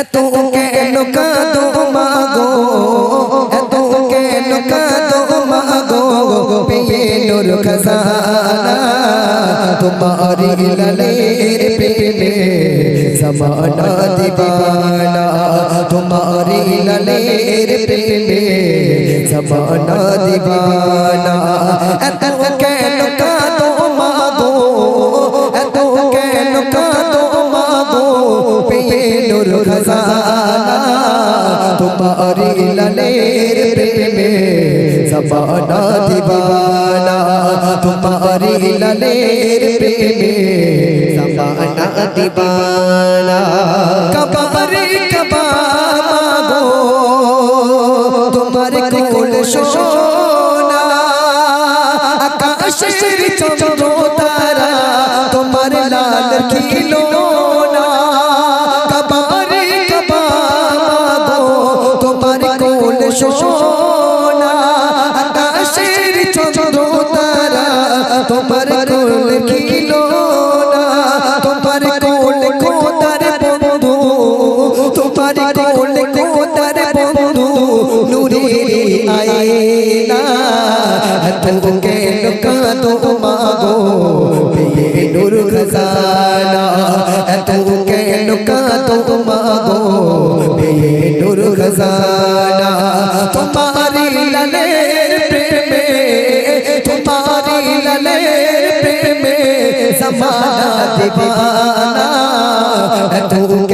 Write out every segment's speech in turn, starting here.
এত কেন কাঁদো মাগো, এত কেন কাঁদো মাগো, পেয়ে নূর খজানা তোমারি লালের প্রেমে। জমানা দিবানা তোমারি লালের প্রেমে। জমানা দিবানা নূর খজানা তোমারি লালের প্রেমে জমানা দিবানা, তোমারি লালের প্রেমে জমানা দিবানা। কবারে কবা মাগো তোমার কোল সোনা, আকাশের চন্দ্র তারা তোমার লাল খিলোনা নূরের আয়না এত কেন কাঁদো মাগো পেয়ে নূর খজানা এত কেন কাঁদো মাগো পেয়ে নূর খজানা তোমারি লালের প্রেমে তোমারি লালের প্রেমে জমানা দিবানা এত কেন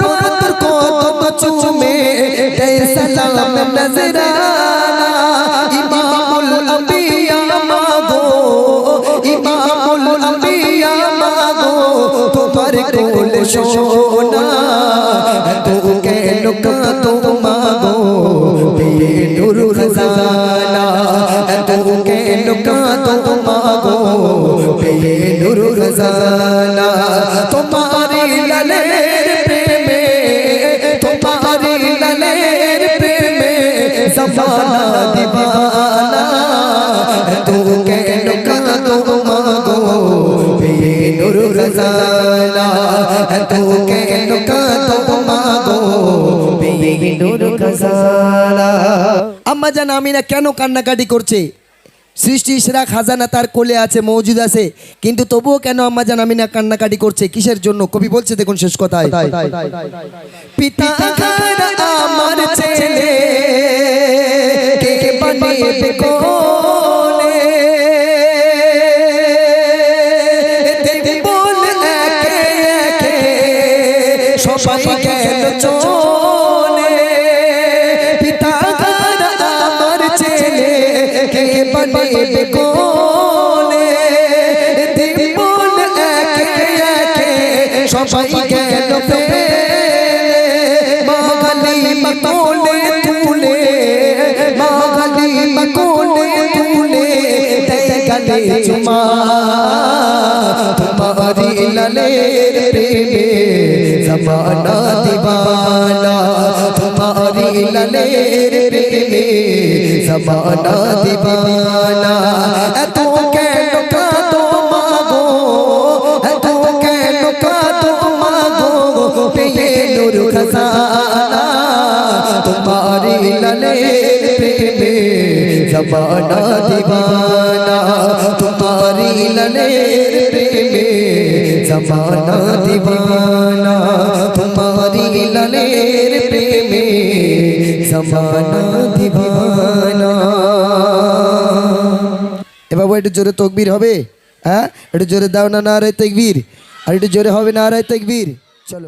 নজরানা ইমামুল আম্বিয়া মাগো, ইমামুল আম্বিয়া মাগো, তোমার কোল সোনা তো কেন কাতো মাগো পেয়ে নূর খজানা তো কেন কাতো মাগো পেয়ে নূর খজানা তোমারি আম্মা জান আমিনা কেন কান্নাকাটি করছে সৃষ্টি সেরা খাজানা তার কোলে আছে মজুদ আছে কিন্তু তবুও কেন আম্মা জান আমিনা কান্নাকাটি করছে কিসের জন্য কবি বলছে দেখুন শেষ কথায় পিতা সবাই ফেলে মাগালি মকোলে তুলে মাগালি মকোলে তুলে গলে চুমা তোমারি লালের প্রেমে জমানা জমানা দিবানা, তোমারি লালের প্রেমে জমানা দিবানা, তোমারি লালের প্রেমে জমানা দিবানা। এ বাবু, একটু জোরে তকবীর হবে হ্যাঁ? একটু জোরে দাও না না রে তকবীর। আর একটু জোরে হবে না রে তকবীর। চলো।